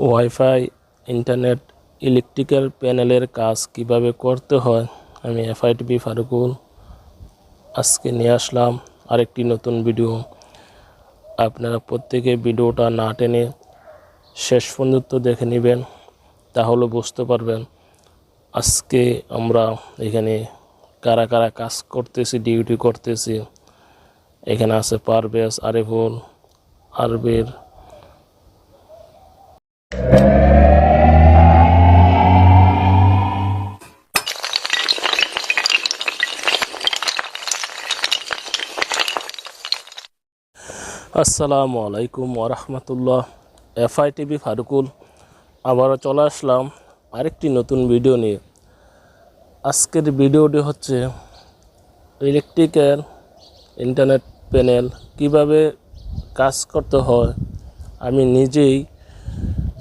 Wifi internet electrical প্যানেলের কাজ কীভাবে করতে হয়? আমি এফআইটিভি ফারুকুল আজকে নিয়ে আসলাম আরেকটি নতুন ভিডিও আপনারা প্রত্যেকে ভিডিওটা না টেনে শেষ পর্যন্ত দেখে নেবেন, তাহলে বুঝতে পারবেন আজকে আমরা এখানে কারা কারা কাজ করতেছি ডিউটি করতেছি। এখানে আছে পারভেজ, আরিফুল, আরবির আসসালামু আলাইকুম ওরহমতুল্লাহ এফআই টিভি ফারুকুল, আবারও চলে আসলাম আরেকটি নতুন ভিডিও নিয়ে। আজকের ভিডিওটি হচ্ছে ইলেকট্রিক্যাল ইন্টারনেট প্যানেল কীভাবে কাজ করতে হয়, আমি নিজেই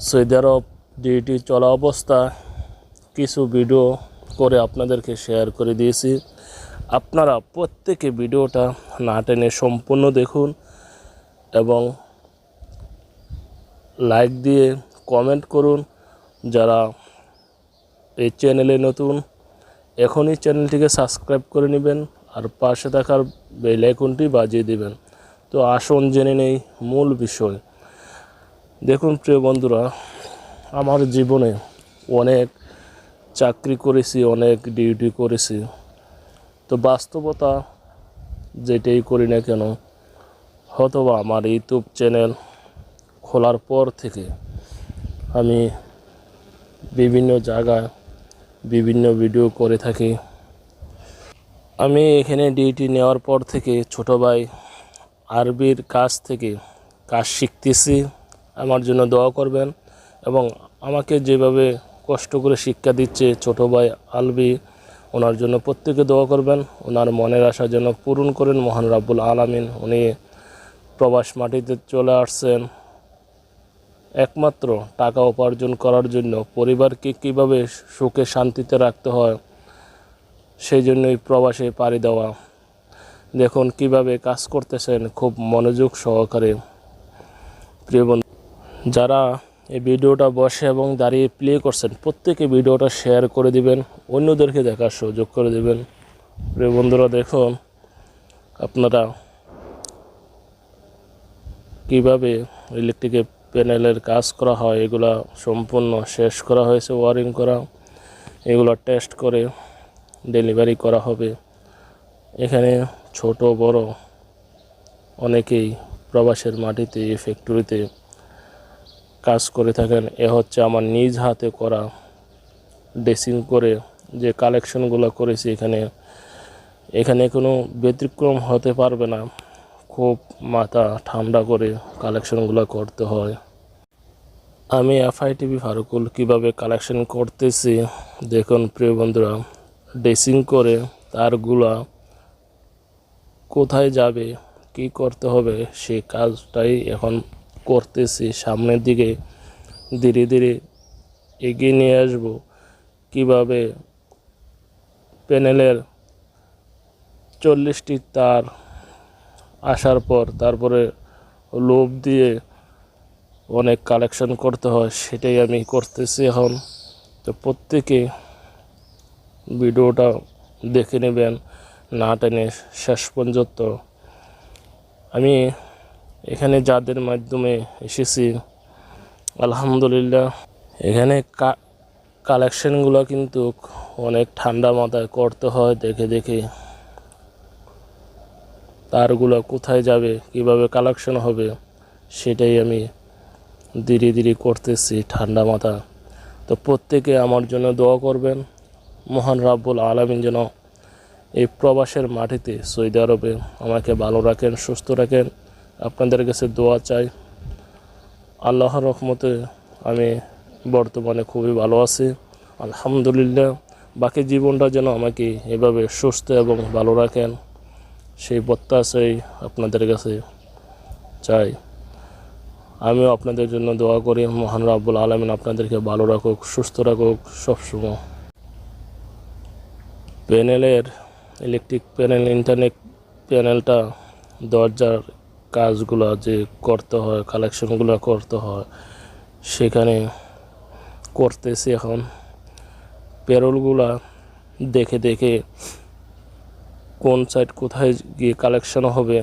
সৌদি আরব ডিউটি চলা অবস্থা, কিছু ভিডিও করে আপনাদেরকে শেয়ার করে দিয়েছি। আপনারা প্রত্যেকে ভিডিওটা না টেনে সম্পূর্ণ দেখুন এবং লাইক দিয়ে কমেন্ট করুন। যারা এই চ্যানেলে নতুন, এখনই চ্যানেলটিকে সাবস্ক্রাইব করে নেবেন আর পাশে থাকার বেল বাজিয়ে দেবেন। তো আসুন জেনে নেই মূল বিষয়। দেখুন, প্রিয় বন্ধুরা, আমার জীবনে অনেক চাকরি করেছি, অনেক ডিউটি করেছি। তো বাস্তবতা যেটাই করি না কেন, হয়তোবা আমার ইউটিউব চ্যানেল খোলার পর থেকে আমি বিভিন্ন জায়গায় বিভিন্ন ভিডিও করে থাকি। আমি এখানে ডিউটি নেওয়ার পর থেকে ছোট ভাই আরবির কাছ থেকে কাজ শিখতেছি। আমার জন্য দোয়া করবেন এবং আমাকে যেভাবে কষ্ট করে শিক্ষা দিচ্ছে ছোট ভাই আলবি, ওনার জন্য প্রত্যেকে দোয়া করবেন। ওনার মনের আশা যেন পূরণ করেন। মহান রাব্বুল আলামিন উনি প্রবাস মাটিতে চলে আসছেন। একমাত্র টাকা উপার্জন করার জন্য পরিবারকে কীভাবে সুখে শান্তিতে রাখতে হয় সেই জন্যই প্রবাসে পাড়ি দেওয়া। দেখুন কীভাবে কাজ করতেছেন, খুব মনোযোগ সহকারে। প্রিয় বন্ধু যারা এই ভিডিওটা বসে এবং দাঁড়িয়ে প্লে করছেন, প্রত্যেকে ভিডিওটা শেয়ার করে দিবেন, অন্যদেরকে দেখার সুযোগ করে দিবেন। প্রিয় বন্ধুরা, দেখুন আপনারা কীভাবে ইলেকট্রিকের প্যানেলের কাজ করা হয়, এগুলা সম্পূর্ণ শেষ করা হয়েছে ওয়ারিং করা। এগুলো টেস্ট করে ডেলিভারি করা হবে। এখানে ছোট, বড় অনেকেই প্রবাসের মাটিতে ফ্যাক্টরিতে কাজ করে থাকেন, এ হচ্ছে আমার নিজ হাতে করা ড্রেসিং করে যে কালেকশনগুলো করেছি এখানে। এখানে কোনো ব্যতিক্রম হতে পারবে না। খুব মাথা ঠান্ডা করে কালেকশনগুলো করতে হয়। আমি এফআই টিভি ফারুকুল কীভাবে কালেকশন করতেছি? দেখুন প্রিয় বন্ধুরা, ড্রেসিং করে তারগুলা কোথায় যাবে, কি করতে হবে, সেই কাজটাই এখন করতেছি, সামনের দিকে ধীরে ধীরে এগিয়ে নিয়ে আসব। কীভাবে? প্যানেলের চল্লিশটি তার আসার পর তারপরে লোভ দিয়ে অনেক কালেকশন করতে হয়, সেটাই আমি করতেছি এখন। তো প্রত্যেকে ভিডিওটা দেখে নেবেন না টেনে শেষ পর্যন্ত। আমি এখানে যাদের মাধ্যমে এসেছি, আলহামদুলিল্লাহ। এখানে কালেকশনগুলো কিন্তু অনেক ঠান্ডা মাথায় করতে হয়, দেখে দেখে। তারগুলো কোথায় যাবে, কীভাবে কালেকশন হবে, সেটাই আমি ধীরে ধীরে করতেছি ঠান্ডা মাথা। তো প্রত্যেকে আমার জন্য দোয়া করবেন, মহান রাব্বুল আলমিন যেন এই প্রবাসের মাটিতে সৌদি আরবে আমাকে ভালো রাখেন, সুস্থ রাখেন। আপনাদের কাছে দোয়া চাই। আল্লাহর রহমতে আমি বর্তমানে খুবই ভালো আছি। আলহামদুলিল্লাহ, বাকি জীবনটা যেন আমাকে এভাবে সুস্থ এবং ভালো রাখেন, সেই প্রত্যাশাই আপনাদের কাছে চাই। আমিও আপনাদের জন্য দোয়া করি, মহান রাব্বুল আলমিন আপনাদেরকে ভালো রাখুক, সুস্থ রাখুক সবসময়। প্যানেলের ইলেকট্রিক প্যানেল ইন্টারনেট প্যানেলটা দরজার কাজগুলো যে করতে হয় কালেকশনগুলো করতে হয়, সেখানে করতেছি এখন। প্যারোলগুলা দেখে দেখে কোন সাইড কোথায় গিয়ে কালেকশন হবে,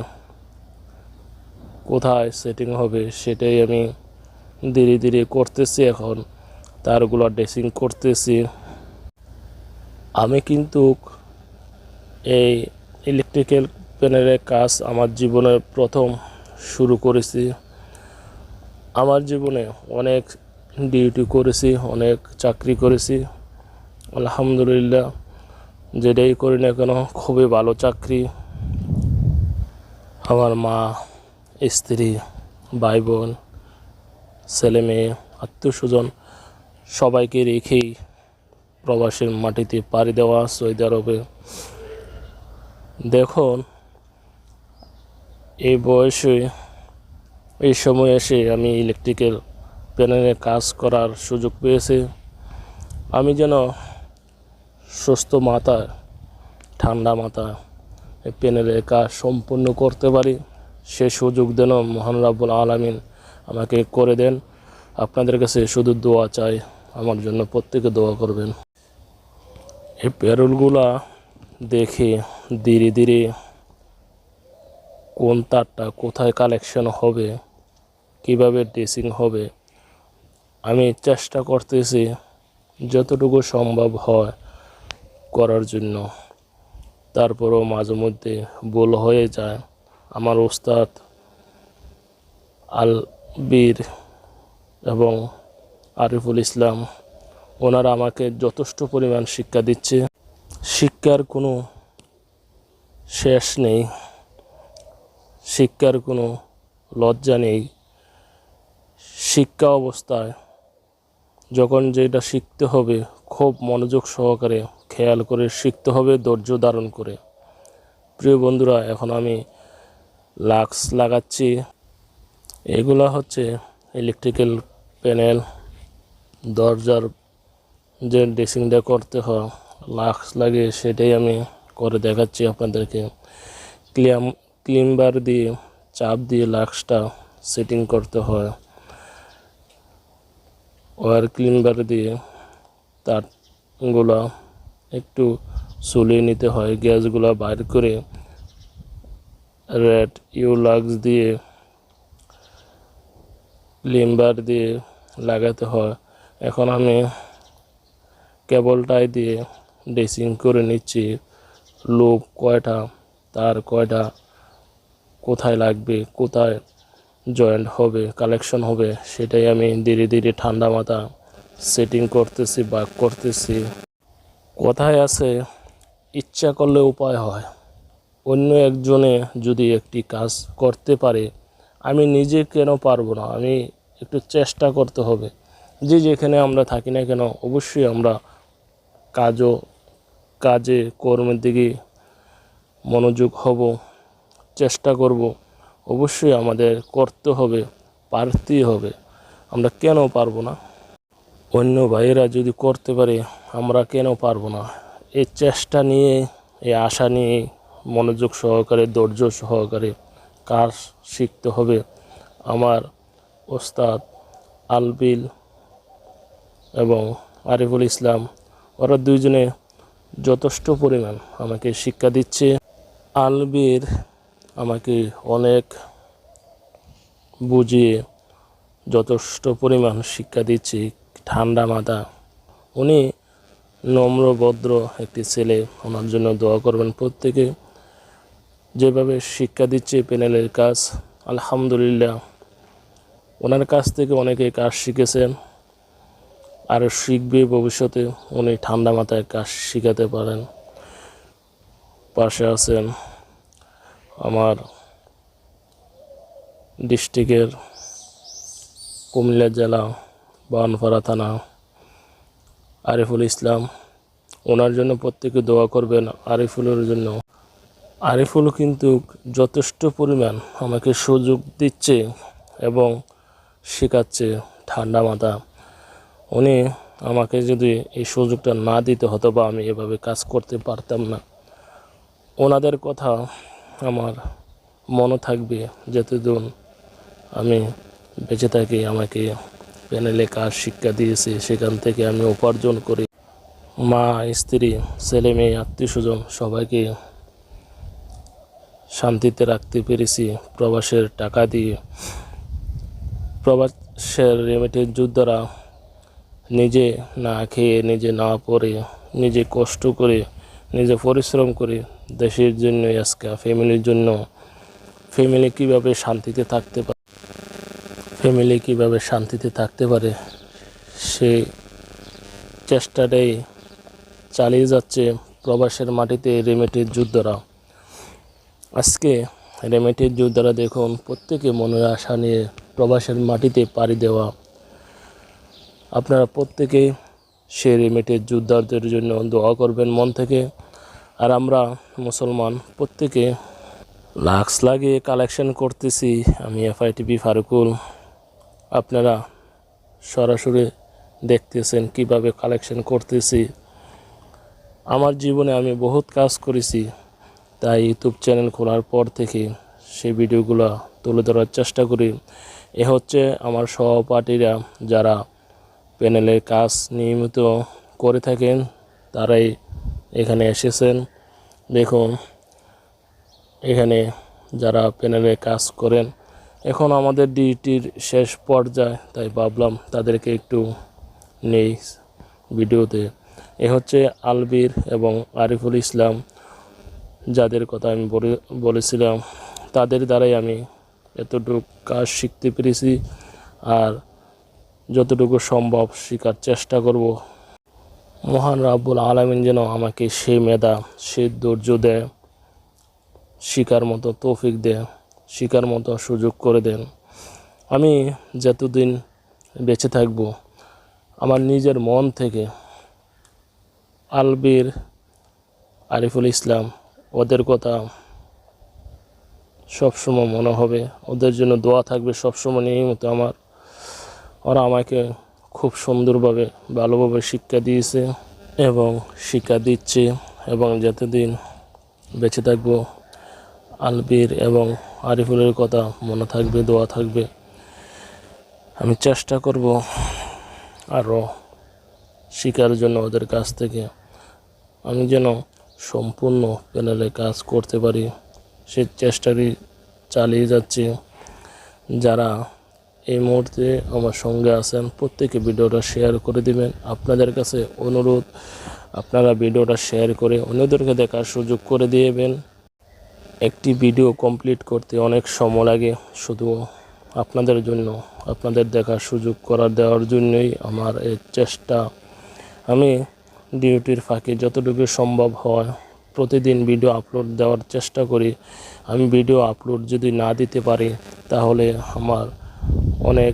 কোথায় সেটিং হবে, সেটাই আমি ধীরে ধীরে করতেছি এখন। তারগুলো ড্রেসিং করতেছি। আমি কিন্তু এই ইলেকট্রিক্যাল প্যানেলের কাজ আমার জীবনে প্রথম শুরু করেছি। আমার জীবনে অনেক ডিউটি করেছি, অনেক চাকরি করেছি। আলহামদুলিল্লাহ, যেটাই করি না কেন, খুবই ভালো চাকরি। আমার মা, স্ত্রী ভাই বোন ছেলে মেয়ে আত্মীয় স্বজন সবাইকে রেখেই প্রবাসের মাটিতে পাড়ি দেওয়া সৌদি আরবে দেখুন এই বয়সে এই সময় এসে আমি ইলেকট্রিক্যাল প্যানেলে কাজ করার সুযোগ পেয়েছি। আমি যেন সুস্থ মাথা, ঠান্ডা মাথা প্যানেলের কাজ সম্পূর্ণ করতে পারি, সে সুযোগ যেন মহান রাব্বুল আলামিন আমাকে করে দেন। আপনাদের কাছে শুধু দোয়া চাই, আমার জন্য প্রত্যেকে দোয়া করবেন। এই প্যারোলগুলা দেখে ধীরে ধীরে কোন তারটা কোথায় কালেকশন হবে, কীভাবে ড্রেসিং হবে, আমি চেষ্টা করতেছি যতটুকু সম্ভব হয় করার জন্য। তারপরও মাঝে মধ্যে ভুল হয়ে যায়। আমার ওস্তাদ আল বীর এবং আরিফুল ইসলাম, ওনারা আমাকে যথেষ্ট পরিমাণ শিক্ষা দিচ্ছে। শিক্ষার কোনো শেষ নেই। শিক্ষার কোনো লজ্জা নেই। শিক্ষা অবস্থায় যখন যেটা শিখতে হবে, খুব মনোযোগ সহকারে খেয়াল করে শিখতে হবে, ধৈর্য ধারণ করে। প্রিয় বন্ধুরা, এখন আমি লাক্স লাগাচ্ছি। এগুলা হচ্ছে ইলেকট্রিক্যাল প্যানেল, দরজার যে ড্রেসিংটা করতে হয়, লাক্স লাগে সেটাই আমি করে দেখাচ্ছি আপনাদেরকে। ক্লিয়াম ক্লিমবার দিয়ে চাপ দিয়ে লাক্সটা সেটিং করতে হয়। ওয়ার ক্লিনবার দিয়ে তারগুলো একটু সুলিয়ে নিতে হয়। গ্যাসগুলো বাইর করে রেড ইউলাক্স দিয়ে লিম্বার দিয়ে লাগাতে হয়। এখন আমি কেবলটাই দিয়ে ড্রেসিং করে নিচ্ছি। লুপ কয়টা, তার কয়টা কোথায় লাগবে, কোথায় জয়েন্ট হবে কালেকশন হবে, সেটাই আমি ধীরে ধীরে ঠান্ডা মাথা সেটিং করতেছি বা করতেছি। কথায় আছে, ইচ্ছা করলে উপায় হয়। অন্য একজনে যদি একটি কাজ করতে পারে, আমি নিজে কেন পারব না? আমি একটু চেষ্টা করতে হবে। যে যেখানে আমরা থাকি না কেন, অবশ্যই আমরা কাজও, কাজে, কর্মের দিকে মনোযোগ হব। চেষ্টা করব। অবশ্যই আমাদের করতে হবে, পারতেই হবে। আমরা কেন পারব না? অন্য ভাইয়েরা যদি করতে পারে, আমরা কেন পারব না? এই চেষ্টা নিয়ে, এই আশা নিয়ে, মনোযোগ সহকারে, ধৈর্য সহকারে কাজ শিখতে হবে। আমার ওস্তাদ আলবিল এবং আরিফুল ইসলাম, ওরা দুইজনে যথেষ্ট পরিমাণ আমাকে শিক্ষা দিচ্ছে। আলবির আমাকে অনেক বুঝিয়ে যথেষ্ট পরিমাণ শিক্ষা দিচ্ছে ঠান্ডা মাথা। উনি নম্র, ভদ্র একটি ছেলে। ওনার জন্য দোয়া করবেন প্রত্যেকে। যেভাবে শিক্ষা দিচ্ছে প্যানেলের কাজ, আলহামদুলিল্লাহ। ওনার কাছ থেকে অনেকে কাজ শিখেছেন। আর শিখবে ভবিষ্যতে উনি ঠান্ডা মাথায় কাজ শিখাতে পারেন। পাশে আছেন আমার ডিস্ট্রিক্টের কুমিল্লা জেলা, বানপাড়া থানা, আরিফুল ইসলাম। ওনার জন্য প্রত্যেকে দোয়া করবেন আরিফুলের জন্য। আরিফুল কিন্তু যথেষ্ট পরিমাণ আমাকে সুযোগ দিচ্ছে এবং শেখাচ্ছে ঠান্ডা মাথা। উনি আমাকে যদি এই সুযোগটা না দিতে হতো বা আমি এভাবে কাজ করতে পারতাম না। ওনাদের কথা আমার মনে থাকবে যতদিন আমি বেঁচে থাকি, আমাকে প্যানেলে কাজ শিক্ষা দিয়েছে, সেখান থেকে আমি উপার্জন করি। মা, স্ত্রী, ছেলে মেয়ে, আত্মীয় স্বজন, সবাইকে শান্তিতে রাখতে পেরেছি। প্রবাসের টাকা দিয়ে। প্রবাসের রেমিটের যোদ্ধারা নিজে না খেয়ে, নিজে না পড়ে, নিজে কষ্ট করে নিজে পরিশ্রম করে দেশের জন্য আজকে ফ্যামিলির জন্য। ফ্যামিলি কীভাবে শান্তিতে থাকতে পারে? ফ্যামিলি কীভাবে শান্তিতে থাকতে পারে? সেই চেষ্টাটাই চালিয়ে যাচ্ছে প্রবাসের মাটিতে রেমিটের যোদ্ধারা। আজকে রেমিটের যোদ্ধারা দেখুন, প্রত্যেকে মনের আশা নিয়ে প্রবাসের মাটিতে পাড়ি দেওয়া। আপনারা প্রত্যেকেই সে রেমিটের যোদ্ধাদের জন্য দোয়া করবেন মন থেকে। আর আমরা মুসলমান প্রত্যেকে লাক্স লাগিয়ে কালেকশন করতেছি। আমি এফআইটিভি ফারুকুল। আপনারা সরাসরি দেখতেছেন কীভাবে কালেকশন করতেছি। আমার জীবনে আমি বহুত কাজ করেছি। তাই ইউটিউব চ্যানেল খোলার পর থেকে সেই ভিডিওগুলো তুলে ধরার চেষ্টা করি। এ হচ্ছে আমার সহপাঠীরা যারা প্যানেলের কাজ নিয়মিত করে থাকেন, তারাই এখানে এসেছেন। দেখুন, এখানে যারা প্যানেলে কাজ করেন, এখন আমাদের ডিউটির শেষ পর্যায়ে, তাই ভাবলাম তাদেরকে একটু নেই ভিডিওতে। এ হচ্ছে আলবির এবং আরিফুল ইসলাম, যাদের কথা আমি বলে- বলেছিলাম, তাদের দ্বারাই আমি এতটুকু কাজ শিখতে পেরেছি। আর যতটুকু সম্ভব শেখার চেষ্টা করব। মহান রাব্বুল আলামিন যেন আমাকে সে মেধা সে ধৈর্য দেয়, শিকার মতো তৌফিক দেয়, শিকার মতো সুযোগ করে দেন। আমি যতদিন বেঁচে থাকব, আমার নিজের মন থেকে আলবির আরিফুল ইসলাম, ওদের কথা সবসময় মনে হবে, ওদের জন্য দোয়া থাকবে সবসময় নিয়মিত আমার। ওরা আমাকে খুব সুন্দরভাবে, ভালোভাবে শিক্ষা দিয়েছে এবং শিক্ষা দিচ্ছে এবং যতদিন বেঁচে থাকব, আলবির এবং আরিফুলের কথা মনে থাকবে, দোয়া থাকবে, আমি চেষ্টা করব আরও শিকার জন্য ওদের কাছ থেকে। আমি যেন সম্পূর্ণ প্যানেলে কাজ করতে পারি, সে চেষ্টাটি চালিয়ে যাচ্ছি। যারা এই মুহূর্তে আমার সঙ্গে আছেন, প্রত্যেকে ভিডিওটা শেয়ার করে দিবেন। আপনাদের কাছে অনুরোধ, আপনারা ভিডিওটা শেয়ার করে অন্যদেরকে দেখার সুযোগ করে দিয়েবেন একটি ভিডিও কমপ্লিট করতে অনেক সময় লাগে, শুধু আপনাদের জন্য, আপনাদের দেখার সুযোগ করার দেওয়ার জন্যই আমার এই চেষ্টা। আমি ডিউটির ফাঁকে যতটুকু সম্ভব হয় প্রতিদিন ভিডিও আপলোড দেওয়ার চেষ্টা করি। আমি ভিডিও আপলোড যদি না দিতে পারি, তাহলে আমার অনেক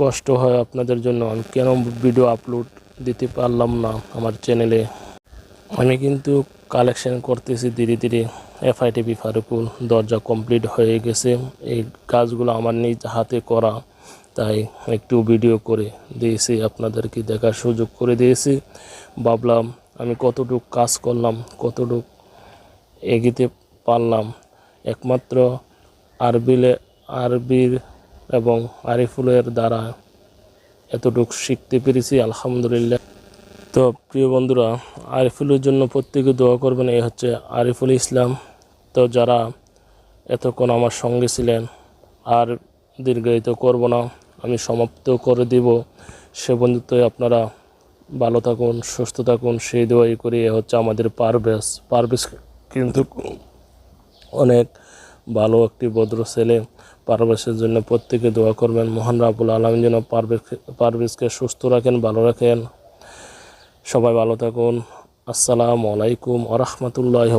কষ্ট হয় আপনাদের জন্য। আমি কেন ভিডিও আপলোড দিতে পারলাম না আমার চ্যানেলে আমি কিন্তু কালেকশন করতেছি ধীরে ধীরে। এফআইটিভি ফারুকুল, দরজা কমপ্লিট হয়ে গেছে। এই কাজগুলো আমার নিজ হাতে করা। তাই একটু ভিডিও করে দিয়েছি, আপনাদেরকে দেখার সুযোগ করে দিয়েছি। ভাবলাম আমি কতটুকু কাজ করলাম, কতটুকু এগিতে পারলাম। একমাত্র আরবিলে, আরবির এবং আরিফুলের দ্বারা এতটুকু শিখতে পেরেছি, আলহামদুলিল্লাহ। তো প্রিয় বন্ধুরা, আরিফুলের জন্য প্রত্যেকে দোয়া করবেন, এই হচ্ছে আরিফুল ইসলাম। তো যারা এতক্ষণ আমার সঙ্গে ছিলেন, আর দীর্ঘায়িত করব না, আমি সমাপ্ত করে দিব। সে বন্ধুত্বে আপনারা ভালো থাকুন, সুস্থ থাকুন, সেই দোয়াই করি, এ হচ্ছে আমাদের পারভেজ। পারভেজ কিন্তু অনেক ভালো একটি ভদ্র ছেলে। পারভেজের জন্য প্রত্যেকে দোয়া করবেন। মহান রাবুল আলম যেন পারভেজ পারভেজকে সুস্থ রাখেন, ভালো রাখেন। সবাই ভালো থাকুন। আসসালামু আলাইকুম আ রহমতুল্লাহ